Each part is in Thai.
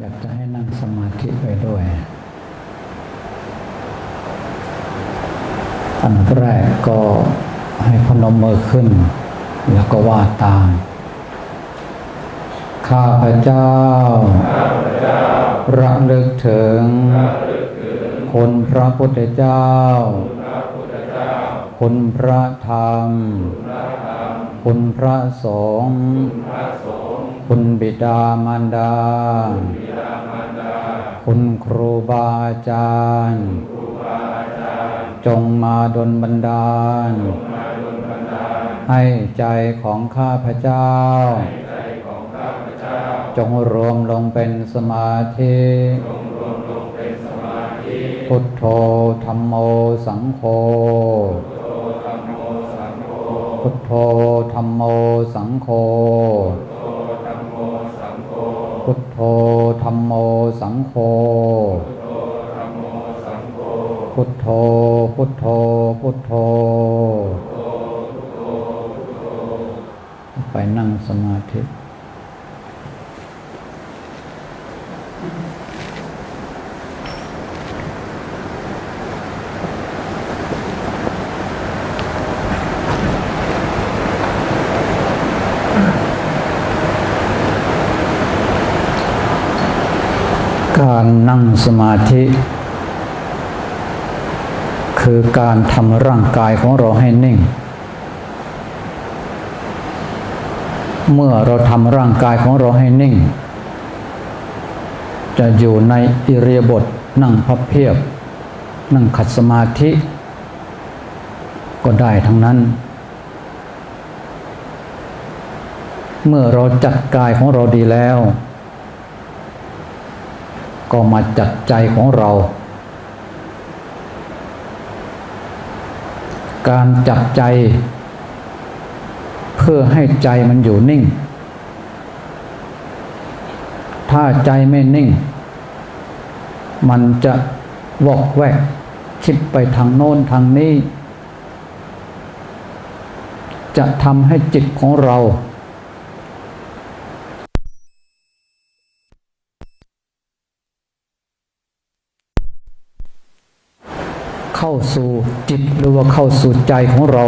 อยากจะให้นั่งสมาธิไปด้วย อันแรกก็ให้พนมมือขึ้น แล้วก็ว่าตาม ข้าพเจ้า ระลึกถึงคุณพระพุทธเจ้าคุณพระธรรมคุณพระสงฆ์ คุณบิดามารดา คุณครูบาอาจารย์ จงมาดลบันดาล ให้ใจของข้าพเจ้า จงรวมลงเป็นสมาธิพุทโธธรรมโมสังโฆพุทโธธรรมโมสังโฆ โธธรรมโมสังโฆพุทโธพุทโธพุทโธ ไปนั่งสมาธิ การนั่งสมาธิ คือการทำร่างกายของเราให้นิ่ง เมื่อเราทำร่างกายของเราให้นิ่ง จะอยู่ในอิเรียาบทนั่งพับเพียบ นั่งขัดสมาธิ ก็ได้ทั้งนั้น เมื่อเราจัดกายของเราดีแล้ว ก็มาจัดใจของเรา การจัดใจ เพื่อให้ใจมันอยู่นิ่ง ถ้าใจไม่นิ่ง มันจะวอกแวกคิดไปทางโน้นทางนี้ จะทำให้จิตของเรา เข้าสู่จิตหรือว่าเข้าสู่ใจของเรา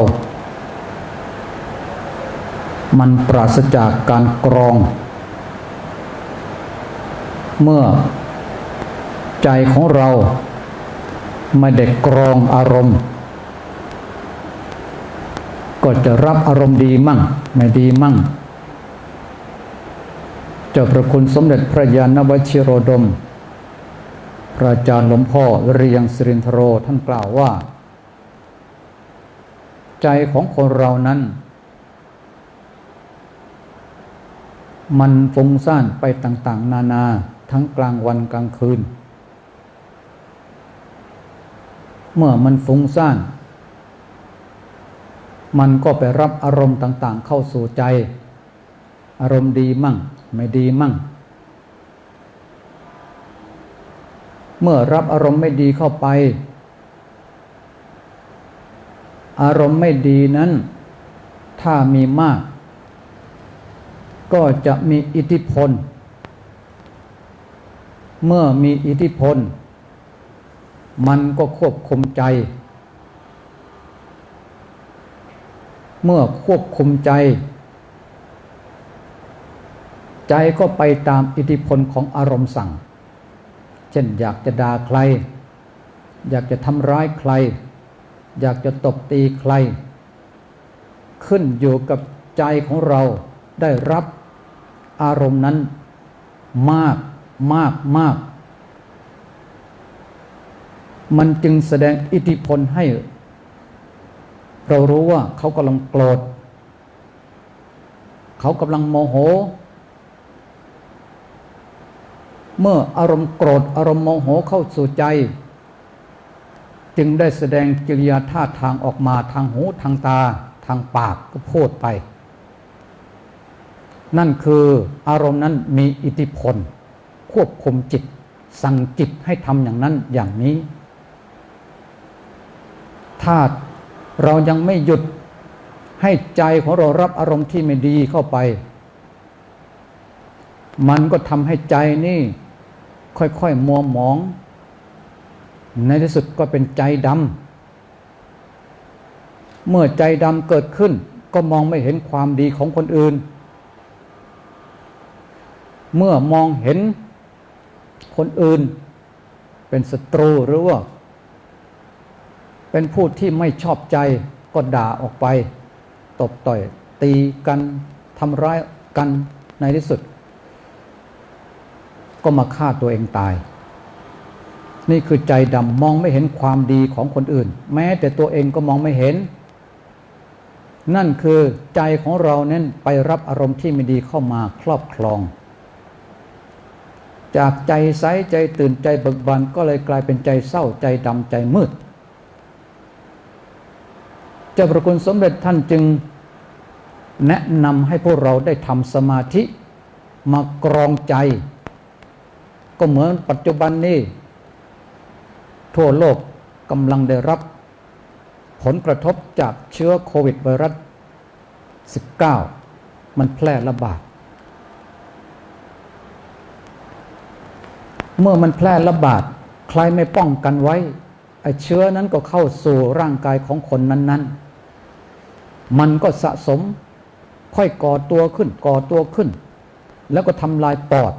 มันปราศจากการกรอง เมื่อใจของเราไม่ได้กรองอารมณ์ ก็จะรับอารมณ์ดีมั่ง ไม่ดีมั่งเจ้าพระคุณสมเด็จพระยาณวชิโรดม พระอาจารย์หลวงพ่อวิริยังสิรินทโรท่านกล่าวว่า ใจของคนเรานั้น มันฟุ้งซ่านไปต่างๆ นานาทั้งกลางวันกลางคืน เมื่อมันฟุ้งซ่าน มันก็ไปรับอารมณ์ต่างๆ เข้าสู่ใจ อารมณ์ดีมั่ง ไม่ดีมั่ง เมื่อรับอารมณ์ไม่ดีเข้าไป อารมณ์ไม่ดีนั้น ถ้ามีมาก ก็จะมีอิทธิพล เมื่อมีอิทธิพล มันก็ควบคุมใจ เมื่อควบคุมใจ ใจก็ไปตามอิทธิพลของอารมณ์สั่ง เช่นอยากจะด่าใคร อยากจะทำร้ายใคร อยากจะตบตีใคร ขึ้นอยู่กับใจของเราได้รับอารมณ์นั้นมากมากมาก มันจึงแสดงอิทธิพลให้ เรารู้ว่าเขากำลังโกรธ เขากำลังโมโห เมื่ออารมณ์โกรธอารมณ์โมโหเข้าสู่ใจ จึงได้แสดงกิริยาท่าทางออกมาทางหูทางตา ทางปากก็พูดไป นั่นคืออารมณ์นั้นมีอิทธิพล ควบคุมจิต สั่งจิตให้ทำอย่างนั้นอย่างนี้ ถ้าเรายังไม่หยุดให้ใจของเรารับอารมณ์ที่ไม่ดีเข้าไป มันก็ทำให้ใจนี่ ค่อยๆมัวหมอง ในที่สุดก็เป็นใจดำเมื่อใจดำเกิดขึ้น ก็มองไม่เห็นความดีของคนอื่น เมื่อมองเห็นคนอื่น เป็นศัตรูหรือว่า เป็นผู้ที่ไม่ชอบใจก็ด่าออกไป ตบต่อยตีกันทำร้ายกันในที่สุด ก็มาฆ่าตัวเองตาย นี่คือใจดำมองไม่เห็นความดีของคนอื่น แม้แต่ตัวเองก็มองไม่เห็น นั่นคือใจของเราเน้นไปรับอารมณ์ที่ไม่ดีเข้ามาครอบครอง จากใจใสใจตื่นใจเบิกบานก็เลยกลายเป็นใจเศร้าใจดำใจมืดเจ้าประคุณสมเด็จท่านจึงแนะนำให้พวกเราได้ทำสมาธิมากรองใจ ก็เหมือนปัจจุบันนี้ ทั่วโลกกำลังได้รับ ผลกระทบจากเชื้อโควิดไวรัส 19 มันแพร่ระบาด เมื่อมันแพร่ระบาด ใครไม่ป้องกันไว้ไอ้เชื้อนั้นก็เข้าสู่ร่างกายของคนนั้น ๆ มันก็สะสมค่อยก่อตัวขึ้นก่อตัวขึ้น แล้วก็ทำลายปอด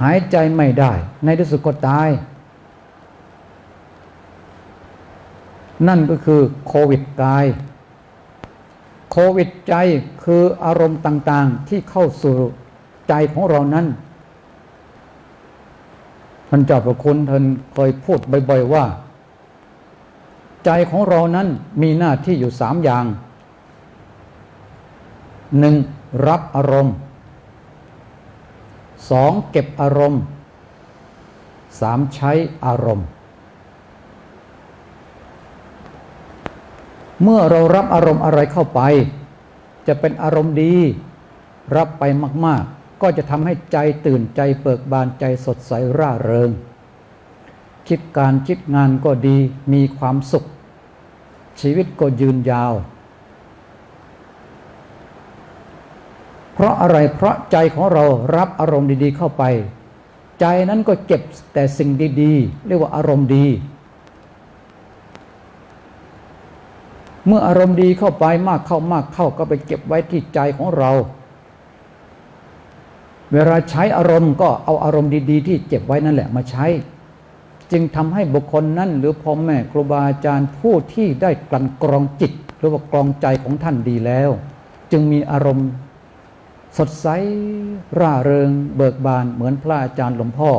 หายใจไม่ได้ ในที่สุดก็ตาย นั่นก็คือโควิดกาย โควิดใจคืออารมณ์ต่าง ๆ ที่เข้าสู่ใจของเรานั้นท่านเจ้าประคุณท่านเคยพูดบ่อยๆว่า ใจของเรานั้นมีหน้าที่อยู่สามอย่างหนึ่งรับอารมณ์ สองเก็บอารมณ์สามใช้อารมณ์ เมื่อเรารับอารมณ์อะไรเข้าไป จะเป็นอารมณ์ดี รับไปมาก ๆ ก็จะทำให้ใจตื่นใจเบิกบานใจสดใสร่าเริง คิดการคิดงานก็ดีมีความสุข ชีวิตก็ยืนยาว เพ ราะอะไรเพราะใจของเรารับอารมณ์ดีๆเข้าไป ใจนั้นก็เก็บแต่สิ่งดีๆ เรียกว่าอารมณ์ดี เมื่ออารมณ์ดีเข้าไปมากเข้ามากเข้าก็ไปเก็บไว้ที่ใจของเรา เวลาใช้อารมณ์ก็เอาอารมณ์ดีๆ ที่เก็บไว้นั่นแหละมาใช้ จึงทำให้บุคคลนั้นหรือพ่อแม่ครูบาอาจารย์ผู้ที่ได้กลั่นกรองจิต หรือว่ากรองใจของท่านดีแล้ว จึงมีอารมณ์ สดใสร่าเริงเบิกบานเหมือนพระอาจารย์หลวงพ่อ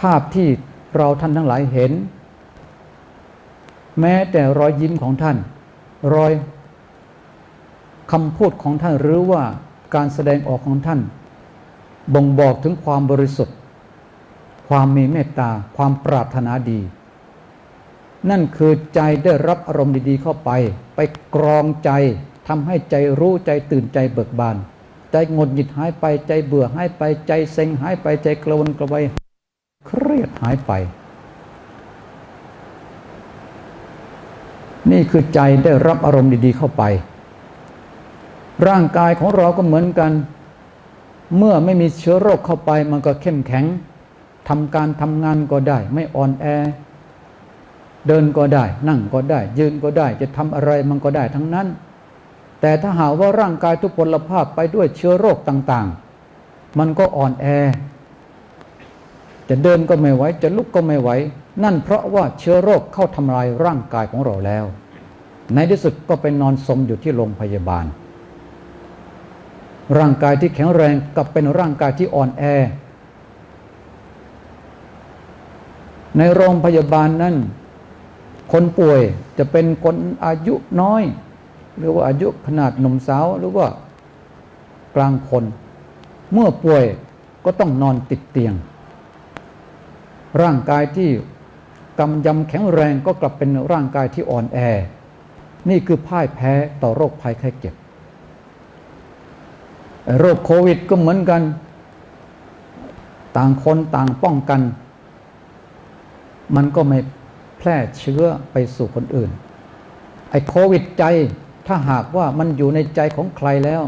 ภาพที่เราท่านทั้งหลายเห็น แม้แต่รอยยิ้มของท่าน รอยคำพูดของท่านหรือว่าการแสดงออกของท่าน บ่งบอกถึงความบริสุทธิ์ ความมีเมตตา ความปรารถนาดี นั่นคือใจได้รับอารมณ์ดีๆเข้าไป ไปกรองใจ ทำให้ใจรู้ใจตื่นใจเบิกบาน ใจงดหงิดหายไปใจเบื่อหายไปใจเซ็งหายไปใจกระวนกระวายเครียดหายไป นี่คือใจได้รับอารมณ์ดีๆเข้าไป ร่างกายของเราก็เหมือนกัน เมื่อไม่มีเชื้อโรคเข้าไปมันก็เข้มแข็งทำการทำงานก็ได้ไม่อ่อนแอ เดินก็ได้ นั่งก็ได้ ยืนก็ได้จะทำอะไรมันก็ได้ทั้งนั้น แต่ถ้าหากว่าร่างกายทุกพลภาพไปด้วยเชื้อโรคต่าง ๆ มันก็อ่อนแอ จะเดินก็ไม่ไหว จะลุกก็ไม่ไหว นั่นเพราะว่าเชื้อโรคเข้าทำลายร่างกายของเราแล้ว ในที่สุดก็ไปนอนสมอยู่ที่โรงพยาบาล ร่างกายที่แข็งแรงกับเป็นร่างกายที่อ่อนแอ ในโรงพยาบาลนั้น คนป่วยจะเป็นคนอายุน้อย หรือว่าอายุขนาดหนุ่มสาวหรือว่ากลางคน เมื่อป่วยก็ต้องนอนติดเตียง ร่างกายที่กำยำแข็งแรงก็กลับเป็นร่างกายที่อ่อนแอ นี่คือพ่ายแพ้ต่อโรคภัยไข้เจ็บ โรคโควิดก็เหมือนกัน ต่างคนต่างป้องกัน มันก็ไม่แพร่เชื้อไปสู่คนอื่น ไอ้โควิดใจ ถ้าหากว่ามันอยู่ในใจของใครแล้ว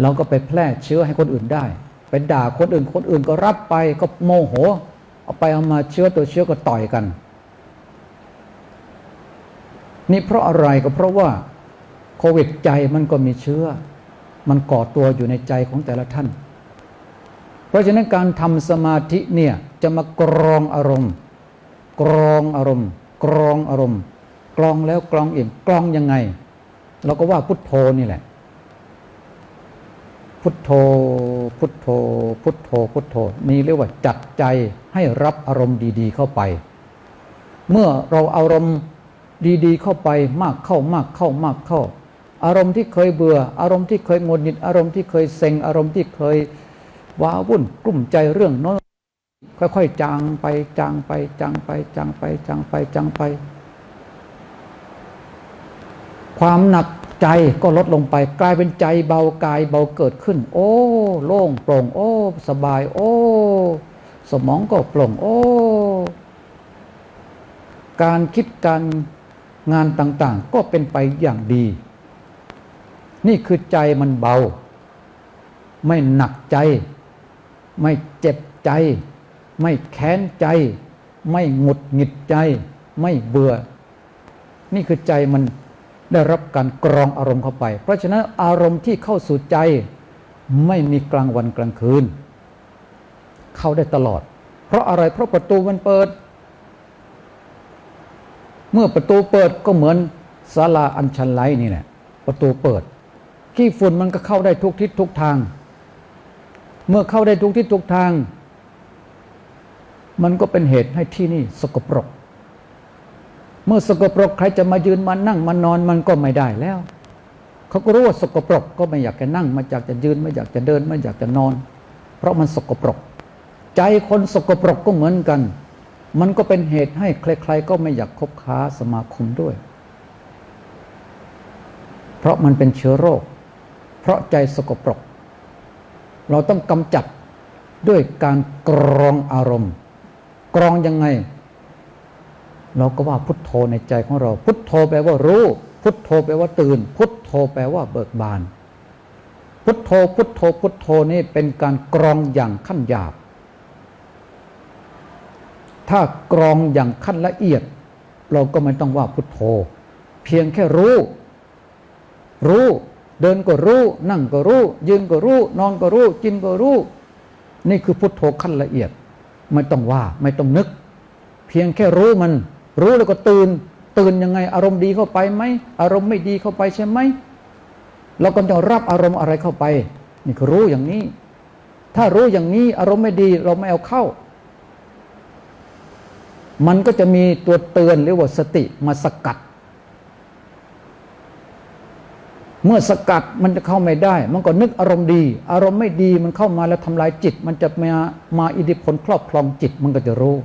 เราก็ไปแพร่เชื้อให้คนอื่นได้ ไปด่าคนอื่นคนอื่นก็รับไปก็โมโห เอาไปเอามาเชื้อตัวเชื้อก็ต่อยกัน นี่เพราะอะไรก็เพราะว่าโควิดใจมันก็มีเชื้อ มันก่อตัวอยู่ในใจของแต่ละท่าน เพราะฉะนั้นการทำสมาธิเนี่ยจะมากรองอารมณ์ กรองอารมณ์ กรองอารมณ์ กรองแล้วกรองอีกกรองยังไง เราก็ว่าพุทโธนี่แหละ พุทโธ พุทโธ พุทโธ พุทโธ นี่เรียกว่าจัดใจให้รับอารมณ์ดีๆเข้าไป เมื่อเราอาอารมณ์ดีๆเข้าไปมากเข้ามากเข้ามากเข้า อารมณ์ที่เคยเบื่อ อารมณ์ที่เคยงดหงิดอารมณ์ที่เคยเซ็งอารมณ์ที่เคยว้าวุ่นกลุ่มใจเรื่องโน้นค่อยๆจางไปจางไปจางไปจางไปจางไปจางไป ความหนักใจก็ลดลงไปกลายเป็นใจเบากายเบาเกิดขึ้น โอ้ โล่งโปร่ง โอ้ สบาย โอ้ สมองก็โปร่ง โอ้ การคิดการงานต่างๆ ก็เป็นไปอย่างดี นี่คือใจมันเบา ไม่หนักใจ ไม่เจ็บใจ ไม่แค้นใจ ไม่หงุดหงิดใจ ไม่เบื่อ นี่คือใจมัน ได้รับการกรองอารมณ์เข้าไป เพราะฉะนั้นอารมณ์ที่เข้าสู่ใจไม่มีกลางวันกลางคืน เข้าได้ตลอด เพราะอะไรเพราะประตูมันเปิด เมื่อประตูเปิดก็เหมือนศาลาอัญชันไลนี่แหละประตูเปิด ขี้ฝุ่นมันก็เข้าได้ทุกทิศทุกทาง เมื่อเข้าได้ทุกทิศทุกทาง มันก็เป็นเหตุให้ที่นี่สกปรก เมื่อสกปรกใครจะมายืนมานั่งมานอนมันก็ไม่ได้แล้วเขาก็รู้ว่าสกปรกก็ไม่อยากจะนั่งไม่อยากจะยืนไม่อยากจะเดินไม่อยากจะนอน เพราะมันสกปรก ใจคนสกปรกก็เหมือนกัน มันก็เป็นเหตุให้ใครๆก็ไม่อยากคบค้าสมาคมด้วย เพราะมันเป็นเชื้อโรค เพราะใจสกปรก เราต้องกำจัดด้วยการกรองอารมณ์ กรองยังไง เราก็ว่าพุทโธในใจของเรา พุทโธแปลว่ารู้ พุทโธแปลว่าตื่น พุทโธแปลว่าเบิกบาน พุทโธ พุทโธ พุทโธนี่เป็นการกรองอย่างขั้นหยาบ ถ้ากรองอย่างขั้นละเอียด เราก็ไม่ต้องว่าพุทโธ เพียงแค่รู้ รู้เดินก็รู้ นั่งก็รู้ ยืนก็รู้ นอนก็รู้กินก็รู้ นี่คือพุทโธขั้นละเอียด ไม่ต้องว่า ไม่ต้องนึก เพียงแค่รู้มัน รู้แล้วก็ตื่น ตื่นยังไง อารมณ์ดีเข้าไปไหมอารมณ์ไม่ดีเข้าไปใช่ไหมเราก็จะรับอารมณ์อะไรเข้าไป นี่คือรู้อย่างนี้ ถ้ารู้อย่างนี้อารมณ์ไม่ดีเราไม่เอาเข้า มันก็จะมีตัวเตือนหรือว่าสติมาสกัด เมื่อสกัดมันจะเข้าไม่ได้ มันก็นึกอารมณ์ดี อารมณ์ไม่ดีมันเข้ามาแล้วทำลายจิต มันจะมามาอิทธิพลครอบครองจิตมันก็จะรู้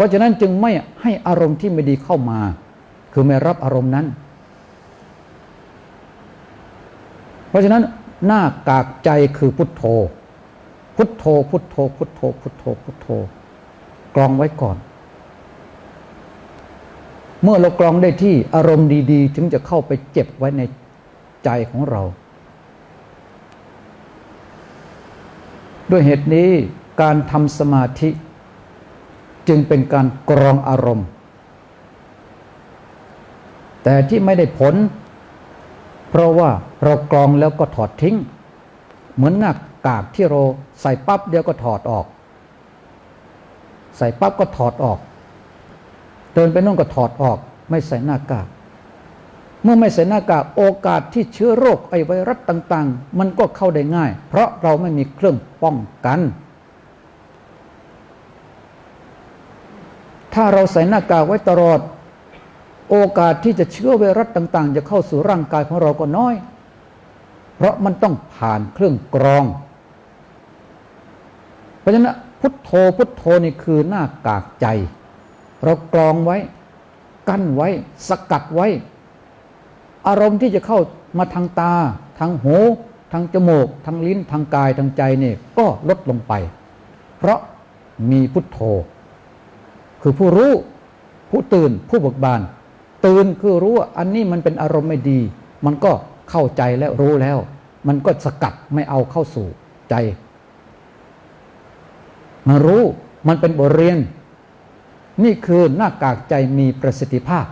ราะฉะนั้นจึงไม่ให้อารมณ์ที่ไม่ดีเข้ามา คือไม่รับอารมณ์นั้น เพราะฉะนั้นหน้ากากใจคือพุทโธ พุทโธ พุทโธ พุทโธ พุทโธ พุทโธ กรองไว้ก่อน เมื่อเรากรองได้ที่อารมณ์ดีๆ ถึงจะเข้าไปเจ็บไว้ในใจของเรา ด้วยเหตุนี้การทำสมาธิ จึงเป็นการกรองอารมณ์ แต่ที่ไม่ได้ผล เพราะว่าเรากรองแล้วก็ถอดทิ้ง เหมือนหน้ากากที่เราใส่ปั๊บเดียวก็ถอดออก ใส่ปั๊บก็ถอดออก เดินไปนู่นก็ถอดออก ไม่ใส่หน้ากากเมื่อไม่ใส่หน้ากากโอกาสที่เชื้อโรคไอไวรัสต่าง ๆ มันก็เข้าได้ง่าย เพราะเราไม่มีเครื่องป้องกัน ถ้าเราใส่หน้ากากไว้ตลอด โอกาสที่จะเชื้อไวรัสต่าง ๆ จะเข้าสู่ร่างกายของเราก็น้อย เพราะมันต้องผ่านเครื่องกรอง เพราะฉะนั้นพุทโธพุทโธนี่คือหน้ากากใจ เรากรองไว้ กั้นไว้ สกัดไว้ อารมณ์ที่จะเข้ามาทางตา ทางหู ทางจมูก ทางลิ้น ทางกาย ทางใจเนี่ยก็ลดลงไป เพราะมีพุทโธ คือผู้รู้ ผู้ตื่นผู้เบิกบาน ตื่นคือรู้ว่าอันนี้มันเป็นอารมณ์ไม่ดี มันก็เข้าใจและรู้แล้ว มันก็สกัดไม่เอาเข้าสู่ใจมารู้มันเป็นบทเรียน นี่คือหน้ากากใจมีประสิทธิภาพ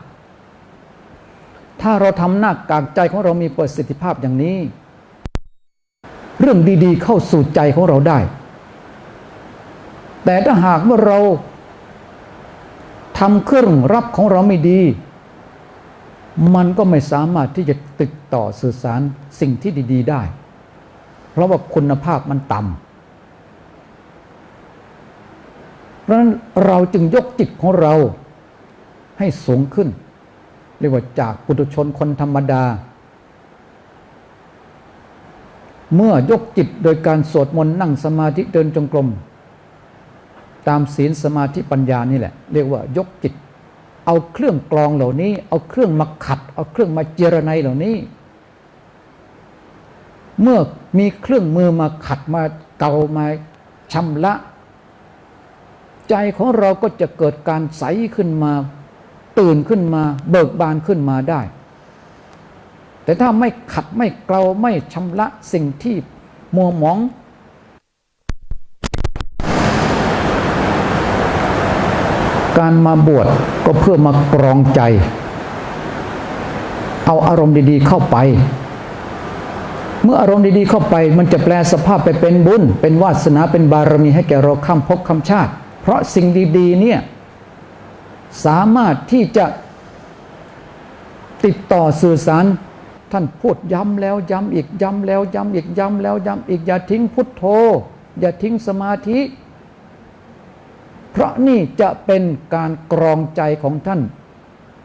ถ้าเราทำหน้ากากใจของเรามีประสิทธิภาพอย่างนี้ เรื่องดีๆ เข้าสู่ใจของเราได้ แต่ถ้าหากว่าเรา ทำเครื่องรับของเราไม่ดี มันก็ไม่สามารถที่จะติดต่อสื่อสารสิ่งที่ดี ๆ ได้ เพราะว่าคุณภาพมันต่ำเพราะนั้นเราจึงยกจิตของเราให้สูงขึ้น เรียกว่าจากปุถุชนคนธรรมดา เมื่อยกจิตโดยการสวดมนต์นั่งสมาธิเดินจงกรม ตามศีลสมาธิปัญญานี่แหละ เรียกว่ายกจิต เอาเครื่องกรองเหล่านี้ เอาเครื่องมาขัด เอาเครื่องมาเจรไนเหล่านี้ เมื่อมีเครื่องมือมาขัดมาเกามาชำระใจของเราก็จะเกิดการใสขึ้นมา ตื่นขึ้นมา เบิกบานขึ้นมาได้ แต่ถ้าไม่ขัดไม่เกลาไม่ชำระสิ่งที่มัวหมอง การมาบวชก็เพื่อมากรองใจ เอาอารมณ์ดีๆเข้าไป เมื่ออารมณ์ดีๆเข้าไป มันจะแปลสภาพไปเป็นบุญ เป็นวาสนาเป็นบารมีให้แก่เราข้ามภพข้ามชาติ เพราะสิ่งดีๆเนี่ยสามารถที่จะติดต่อสื่อสารท่านพูดย้ำแล้วย้ำอีกย้ำแล้วย้ำอีกย้ำแล้วย้ำอีกอย่าทิ้งพุทโธ อย่าทิ้งสมาธิ พราะนี่จะเป็นการกรองใจของท่าน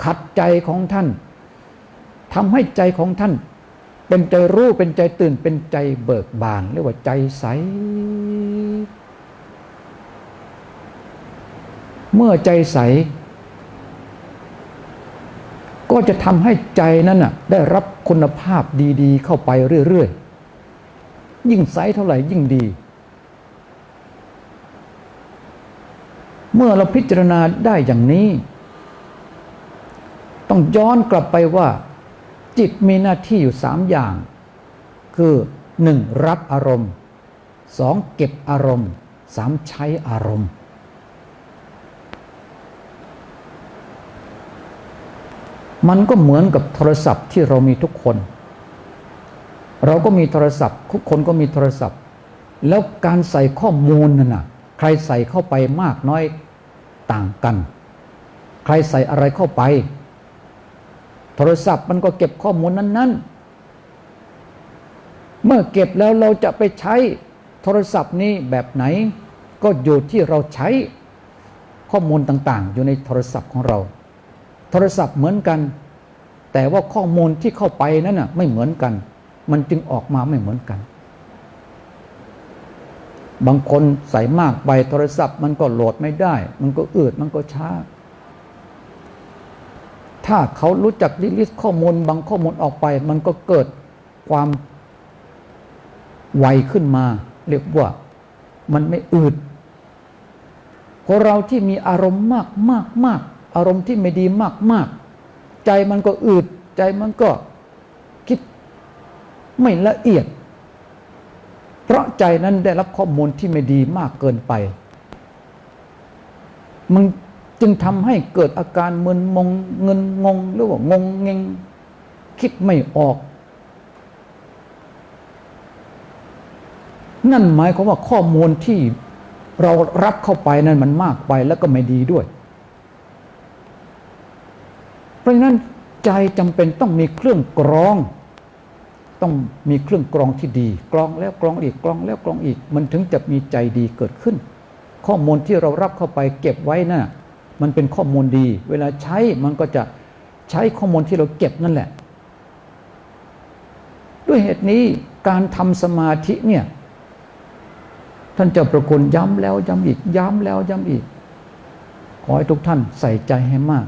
ขัดใจของท่านทำให้ใจของท่าน เป็นใจรู้เป็นใจตื่นเป็นใจเบิกบานเรียกว่าใจใส เมื่อใจใส ก็จะทำให้ใจนั้นน่ะได้รับคุณภาพดี ๆ เข้าไปเรื่อย ๆ ยิ่งใสเท่าไหร่ยิ่งดี เมื่อเราพิจารณาได้อย่างนี้ ต้องย้อนกลับไปว่า จิตมีหน้าที่อยู่สามอย่าง คือหนึ่งรับอารมณ์สองเก็บอารมณ์สามใช้อารมณ์ มันก็เหมือนกับโทรศัพท์ที่เรามีทุกคน เราก็มีโทรศัพท์ ทุกคนก็มีโทรศัพท์ แล้วการใส่ข้อมูลนั่นนะ ใครใส่เข้าไปมากน้อยต่างกัน ใครใส่อะไรเข้าไป โทรศัพท์มันก็เก็บข้อมูลนั้น ๆ เมื่อเก็บแล้วเราจะไปใช้โทรศัพท์นี้แบบไหน ก็อยู่ที่เราใช้ข้อมูลต่างๆ อยู่ในโทรศัพท์ของเรา โทรศัพท์เหมือนกัน แต่ว่าข้อมูลที่เข้าไปนั้นน่ะไม่เหมือนกัน มันจึงออกมาไม่เหมือนกัน บางคนใส่มากไปโทรศัพท์มันก็โหลดไม่ได้ มันก็อืดมันก็ช้า ถ้าเขารู้จักลิลิสข้อมูลบางข้อมูลออกไป มันก็เกิดความไวขึ้นมา เรียกว่ามันไม่อืดคนเราที่มีอารมณ์มากมากมากอารมณ์ที่ไม่ดีมากมากใจมันก็อืด ใจมันก็คิดไม่ละเอียด เพราะใจนั้นได้รับข้อมูลที่ไม่ดีมากเกินไป มันจึงทำให้เกิดอาการมึนมงเงินงงหรือว่างงเงงคิดไม่ออก นั่นหมายความว่าข้อมูลที่เรารับเข้าไปนั้นมันมากไปแล้วก็ไม่ดีด้วย เพราะฉะนั้นใจจำเป็นต้องมีเครื่องกรอง ต้องมีเครื่องกรองที่ดีกรองแล้วกรองอีกกรองแล้วกรองอีก มันถึงจะมีใจดีเกิดขึ้น ข้อมูลที่เรารับเข้าไปเก็บไว้นะ่ะมันเป็นข้อมูลดี เวลาใช้มันก็จะใช้ข้อมูลที่เราเก็บนั่นแหละ ด้วยเหตุนี้การทำสมาธิเนี่ยท่านเจ้าประคุณย้ำแล้วย้ำอีกย้ำแล้วย้ำอีก ขอให้ทุกท่านใส่ใจให้มาก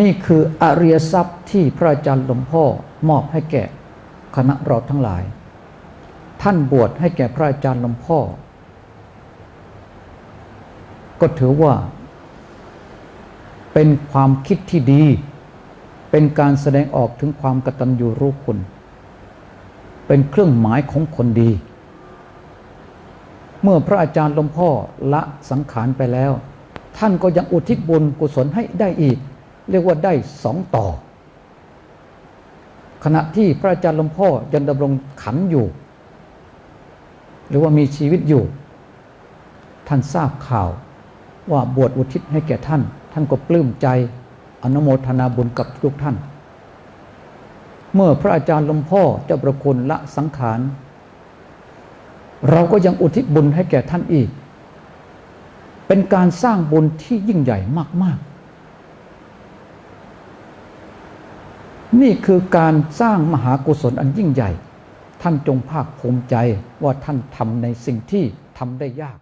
นี่คืออริยทรัพย์ที่พระอาจารย์หลวงพ่อมอบให้แก่คณะเราทั้งหลาย ท่านบวชให้แก่พระอาจารย์หลวงพ่อ ก็ถือว่า เป็นความคิดที่ดี เป็นการแสดงออกถึงความกตัญญูรู้คุณ เป็นเครื่องหมายของคนดี เมื่อพระอาจารย์หลวงพ่อละสังขารไปแล้ว ท่านก็ยังอุทิศบุญกุศลให้ได้อีก เรียกว่าได้สองต่อ ขณะที่พระอาจารย์หลวงพ่อยังดำรงขันอยู่ หรือว่ามีชีวิตอยู่ ท่านทราบข่าวว่าบวชอุทิศให้แก่ท่าน ท่านก็ปลื้มใจอนุโมทนาบุญกับทุกท่าน เมื่อพระอาจารย์หลวงพ่อเจ้าประคุณละสังขาร เราก็ยังอุทิศบุญให้แก่ท่านอีก เป็นการสร้างบุญที่ยิ่งใหญ่มาก ๆ นี่คือการสร้างมหากุศลอันยิ่งใหญ่ ท่านจงภาคภูมิใจว่าท่านทำในสิ่งที่ทำได้ยาก